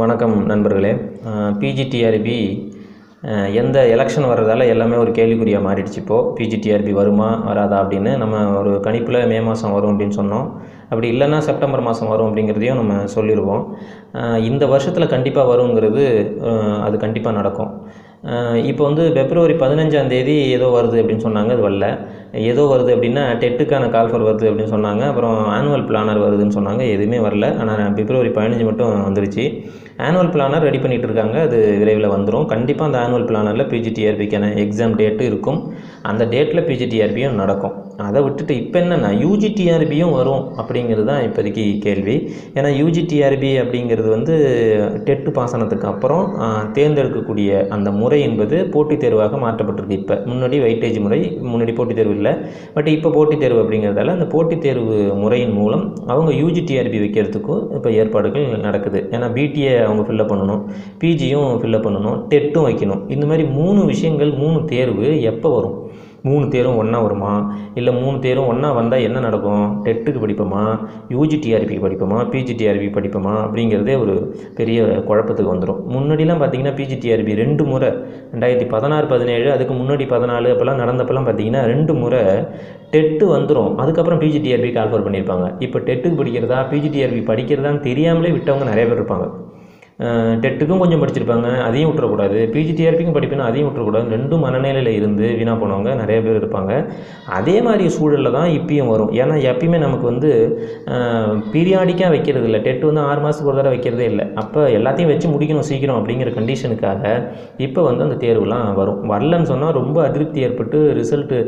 வணக்கம் நண்பர்களே. பிஜிடிஆர்பி எந்த எலெக்ஷன் வர்றதால எல்லாமே ஒரு கேள்விக்குறியாக மாறிடுச்சு இப்போது பிஜிடிஆர்பி வருமா வராதா அப்படின்னு நம்ம ஒரு கணிப்பில் மே மாதம் வரும் அப்படின்னு சொன்னோம். அப்படி இல்லைன்னா செப்டம்பர் மாதம் வரும் அப்படிங்கிறதையும் நம்ம சொல்லிடுவோம். இந்த வருஷத்தில் கண்டிப்பாக வருங்கிறது அது கண்டிப்பாக நடக்கும். இப்போ வந்து பிப்ரவரி பதினஞ்சாம் தேதி ஏதோ வருது அப்படின்னு சொன்னாங்க அது வரல. ஏதோ வருது அப்படின்னா டெட்டுக்கான கால்ஃபர் வருது அப்படின்னு சொன்னாங்க. அப்புறம் ஆனுவல் பிளானர் வருதுன்னு சொன்னாங்க எதுவுமே வரல. ஆனால் பிப்ரவரி பதினஞ்சு மட்டும் வந்துருச்சு. ஆனுவல் பிளானர் ரெடி பண்ணிகிட்டு இருக்காங்க அது விரைவில் வந்துடும் கண்டிப்பாக அந்த ஆனுவல் பிளானரில் பிஜிடிஆர்பிக்கான எக்ஸாம் டேட்டு இருக்கும். அந்த டேட்டில் பிஜிடிஆர்பியும் நடக்கும். அதை விட்டுட்டு இப்போ என்னென்னா யூஜிடிஆர்பியும் வரும் அப்படிங்கிறது தான் இப்போதைக்கு கேள்வி. ஏன்னா யூஜிடிஆர்பி அப்படிங்கிறது வந்து டெட்டு பாசனத்துக்கு அப்புறம் தேர்ந்தெடுக்கக்கூடிய அந்த முறை என்பது போட்டித் தேர்வாக மாற்றப்பட்டிருக்கு. இப்போ முன்னாடி வெயிட்டேஜ் முறை முன்னாடி போட்டித் தேர்வு இல்லை. பட் இப்போ போட்டித் தேர்வு அப்படிங்கிறதால அந்த போட்டித் தேர்வு முறையின் மூலம் அவங்க யூஜிடிஆர்பி வைக்கிறதுக்கும் இப்போ ஏற்பாடுகள் நடக்குது. ஏன்னா பிடிஏ அவங்க ஃபில்லப் பண்ணணும் பிஜியும் ஃபில்லப் பண்ணணும் டெட்டும் வைக்கணும். இந்த மாதிரி மூணு விஷயங்கள் மூணு தேர்வு எப்போ வரும்? மூணு தேரும் ஒன்றா வருமா? இல்லை மூணு தேரும் ஒன்றா வந்தால் என்ன நடக்கும்? டெட்டுக்கு படிப்போமா? யூஜிடிஆர்பிக்கு படிப்போமா? P G T R B படிப்போமா? அப்படிங்கிறதே ஒரு பெரிய குழப்பத்துக்கு வந்துடும் முன்னாடிலாம் பார்த்தீங்கன்னா பிஜிடிஆர்பி ரெண்டு முறை ரெண்டாயிரத்தி பதினாறு பதினேழு அதுக்கு முன்னாடி பதினாலு அப்போல்லாம் நடந்தப்பெல்லாம் பார்த்தீங்கன்னா ரெண்டு முறை டெட்டு வந்துடும் அதுக்கப்புறம் பிஜிடிஆர்பி கால்ஃபர் பண்ணியிருப்பாங்க. இப்போ டெட்டுக்கு படிக்கிறதா பிஜிடிஆர்பி படிக்கிறதான்னு தெரியாமலே விட்டவங்க நிறைய பேர் இருப்பாங்க. டெட்டுக்கும் கொஞ்சம் படிச்சிருப்பாங்க அதையும் விட்டுறக்கூடாது. பிஜிடிஆர்பிக்கும் படிப்பேன் அதையும் விட்டுறக்கூடாது. ரெண்டும் மனநிலையில் இருந்து வீணாக போனவங்க நிறைய பேர் இருப்பாங்க. அதே மாதிரி சூழலில் தான் இப்பயும் வரும். ஏன்னா எப்பயுமே நமக்கு வந்து பீரியாடிக்காக வைக்கிறது இல்லை. டெட்டு வந்து ஆறு மாதத்துக்கு ஒரு தடவை வைக்கிறதே இல்லை. அப்போ எல்லாத்தையும் வச்சு முடிக்கணும் சீக்கிரம் அப்படிங்கிற கண்டிஷனுக்காக இப்போ வந்து அந்த தேர்வுலாம் வரும். வரலன்னு சொன்னால் ரொம்ப அதிருப்தி ஏற்பட்டு ரிசல்ட்டு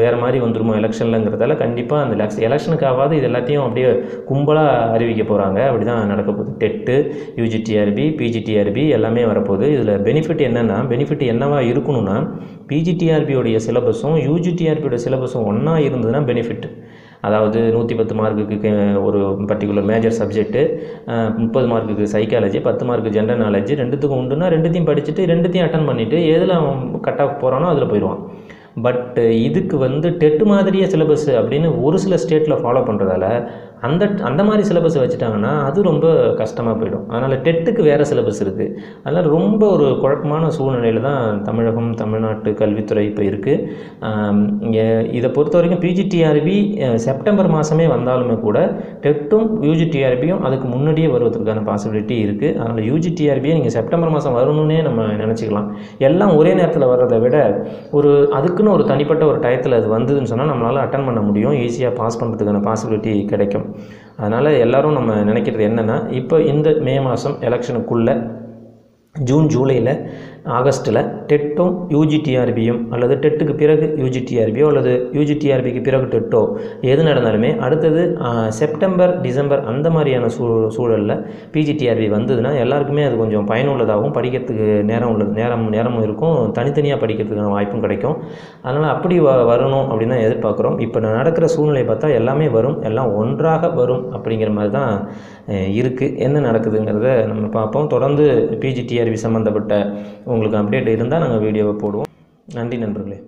வேறு மாதிரி வந்துருமோ எலெக்ஷன்லங்கிறதால கண்டிப்பாக அந்த எலெக்ஷன் எலெக்ஷனுக்காவது இது எல்லாத்தையும் அப்படியே கும்பலாக அறிவிக்க போகிறாங்க அப்படி தான் நடக்க போகுது. டெட்டு யூஜிடிஆர்பி பிஜிடிஆர்பி எல்லாமே வரப்போகுது. இதில் பெனிஃபிட் என்னென்னா பெனிஃபிட் என்னவாக இருக்கணும்னா பிஜிடிஆர்பியோடைய சிலபஸும் யூஜிடிஆர்பியோட சிலபஸும் ஒன்றா இருந்ததுன்னா பெனிஃபிட் அதாவது நூற்றி பத்து மார்க்குக்கு ஒரு பர்டிகுலர் மேஜர் சப்ஜெக்ட்டு முப்பது மார்க்குக்கு சைக்காலஜி பத்து மார்க்கு ஜென்ரல் நாலேஜ் ரெண்டுத்துக்கும் உண்டுன்னா ரெண்டுத்தையும் படிச்சுட்டு ரெண்டுத்தையும் அட்டன் பண்ணிவிட்டு எதில் அவன் கட் ஆஃப் போகிறானோ அதில் போயிடுவான். பட் இதுக்கு வந்து டெட்டு மாதிரியே சிலபஸ் அப்படின்னு ஒரு சில ஸ்டேட்டில் ஃபாலோ பண்ணுறதால அந்த அந்த மாதிரி சிலபஸ் வச்சுட்டாங்கன்னா அது ரொம்ப கஷ்டமாக போயிடும். அதனால் டெட்டுக்கு வேறு சிலபஸ் இருக்குது அதனால் ரொம்ப ஒரு குழப்பமான சூழ்நிலையில் தான் தமிழகம் தமிழ்நாட்டு கல்வித்துறை இப்போ இருக்குது இதை பொறுத்த வரைக்கும் பிஜிடிஆர்பி செப்டம்பர் மாதமே வந்தாலுமே கூட டெட்டும் யூஜிடிஆர்பியும் அதுக்கு முன்னாடியே வருவதற்கான பாசிபிலிட்டி இருக்குது அதனால் யூஜிடிஆர்பியை நீங்கள் செப்டம்பர் மாதம் வரணும்னே நம்ம நினச்சிக்கலாம். எல்லாம் ஒரே நேரத்தில் வர்றதை விட ஒரு அதுக்குன்னு ஒரு தனிப்பட்ட ஒரு டயத்தில் அது வந்ததுன்னு சொன்னால் நம்மளால் அட்டன் பண்ண முடியும். ஈஸியாக பாஸ் பண்ணுறதுக்கான பாசிபிலிட்டி கிடைக்கும். அதனால் எல்லாரும் நம்ம நினைக்கிறது என்னென்னா இப்போ இந்த மே மாதம் எலெக்ஷனுக்குள்ளே ஜூன் ஜூலையில் ஆகஸ்ட்டில் டெட்டும் யூஜிடிஆர்பியும் அல்லது டெட்டுக்கு பிறகு யூஜிடிஆர்பியோ அல்லது யூஜிடிஆர்பிக்கு பிறகு டெட்டோ எது நடந்தாலுமே அடுத்தது செப்டம்பர் டிசம்பர் அந்த மாதிரியான சூ சூழலில் பிஜிடிஆர்பி வந்ததுன்னா எல்லாருக்குமே அது கொஞ்சம் பயனுள்ளதாகவும் படிக்கிறதுக்கு நேரம் உள்ளது நேரம் நேரமும் இருக்கும் தனித்தனியாக படிக்கிறதுக்கான வாய்ப்பும் கிடைக்கும். அதனால் அப்படி வ வரணும் அப்படின்னு தான் எதிர்பார்க்குறோம். இப்போ நடக்கிற சூழ்நிலை பார்த்தா எல்லாமே வரும் எல்லாம் ஒன்றாக வரும் அப்படிங்கிற மாதிரி தான் இருக்குது என்ன நடக்குதுங்கிறத நம்ம பார்ப்போம். தொடர்ந்து பிஜிடிஆர்பி சம்மந்தப்பட்ட உங்களுக்கு அப்டேட் இருந்தால் நாங்கள் வீடியோவை போடுவோம். நன்றி நண்பர்களே.